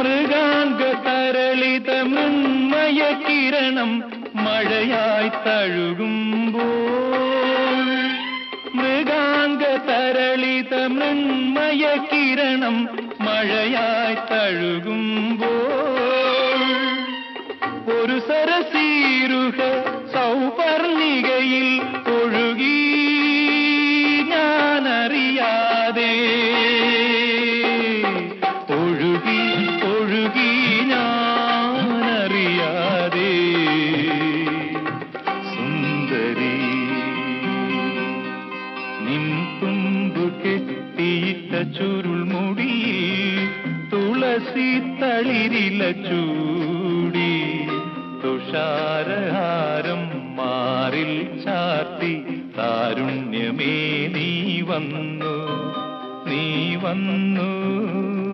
മൃഗാംഗ തരളിത മൃന്മയ കിരണം മഴയായി തഴുകുമ്പോൾ മൃഗാംഗ തരളിത മൃന്മയ കിരണം മഴയായി തഴുകുമ്പോൾ ഒരു സരസീരുഹ സൗപർണികയിൽ തുമ്പു കെട്ടിയിട്ട ചുരുൾമുടി തുളസി തളിരില ചൂടി തുഷാരഹാരം മാറിൽ ചാർത്തി താരുണ്യമേ നീ വന്നു നീ വന്നു